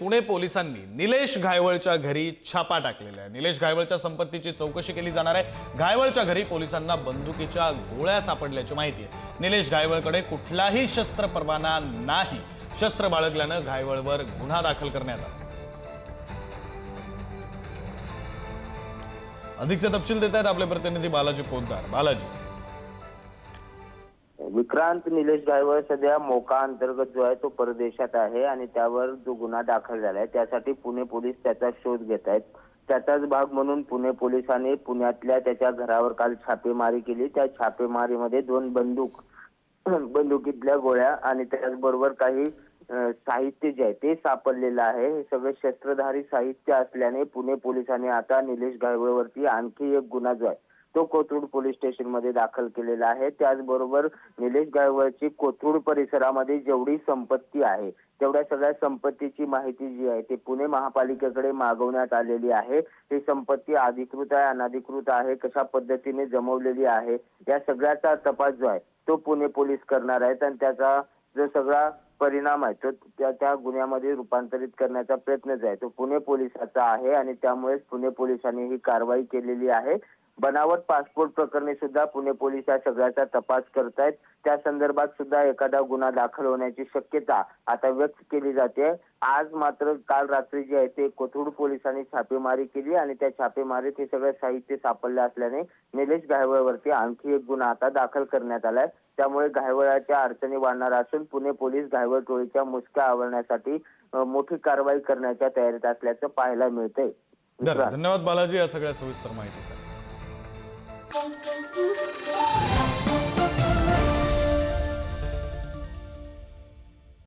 पुणे पोलिसांनी निलेश घायवळच्या घरी छापा टाकलेला आहे. निलेश घायवळच्या संपत्तीची चौकशी केली जाणार आहे. घायवळच्या घरी पोलिसांना बंदुकीच्या गोळ्या सापडल्याची माहिती आहे. निलेश घायवळकडे कुठलाही शस्त्र परवाना नाही. शस्त्र बाळगल्यानं घायवळवर गुन्हा दाखल करण्यात आला. अधिकचा तपशील देत आहेत आपले प्रतिनिधी बालाजी पोतदार. बालाजी. विक्रांत निलेश गायवळ सध्या मोका अंतर्गत जो आहे तो परदेशात आहे आणि त्यावर जो गुन्हा दाखल झालाय त्यासाठी पुणे पोलीस त्याचा शोध घेत आहेत. त्याचाच भाग म्हणून पुणे पोलिसांनी पुण्यातल्या त्याच्या घरावर काल छापेमारी केली. त्या छापेमारीमध्ये दोन बंदूक बंदुकीतल्या गोळ्या आणि त्याचबरोबर काही साहित्य जे आहे ते सापडलेलं आहे. हे सगळं शस्त्रधारी साहित्य असल्याने पुणे पोलिसांनी आता निलेश गायवळवरती आणखी एक गुन्हा जो आहे तो कोथरूड पोलीस स्टेशनमध्ये दाखल केलेला आहे. त्याचबरोबर निलेश गायवळची कोथरूड परिसरामध्ये जेवढी संपत्ती आहे तेवढ्या सगळ्या संपत्तीची माहिती जी आहे ती पुणे महापालिकेकडे मागवण्यात आलेली आहे. ही संपत्ती अधिकृत आहे अनधिकृत आहे कशा पद्धतीने जमवलेली आहे या सगळ्याचा तपास जो आहे तो पुणे पोलीस करणार आहेत आणि त्याचा जो सगळा परिणाम आहे तो त्या त्या गुन्ह्यामध्ये रूपांतरित करण्याचा प्रयत्न जो आहे तो पुणे पोलिसाचा आहे आणि त्यामुळेच पुणे पोलिसांनी ही कारवाई केलेली आहे. बनावट पासपोर्ट प्रकरणी सुद्धा पुणे पोलीस या सगळ्याचा तपास करतायत. त्या संदर्भात सुद्धा एखादा गुन्हा दाखल होण्याची शक्यता आता व्यक्त केली जाते. आज मात्र काल रात्री जे आहे ते कोथरूड पोलिसांनी छापेमारी केली आणि त्या छापेमारीत हे सगळं साहित्य सापडलं असल्याने निलेश घायवळवरती आणखी एक गुन्हा आता दाखल करण्यात आलाय. त्यामुळे घायवळाच्या अडचणी वाढणार असून पुणे पोलीस घायवळ टोळीच्या मुसक्या आवरण्यासाठी मोठी कारवाई करण्याच्या तयारीत असल्याचं पाहायला मिळतंय. धन्यवाद बालाजी या सगळ्या सविस्तर माहितीसाठी. Bom, bom, bom, bom.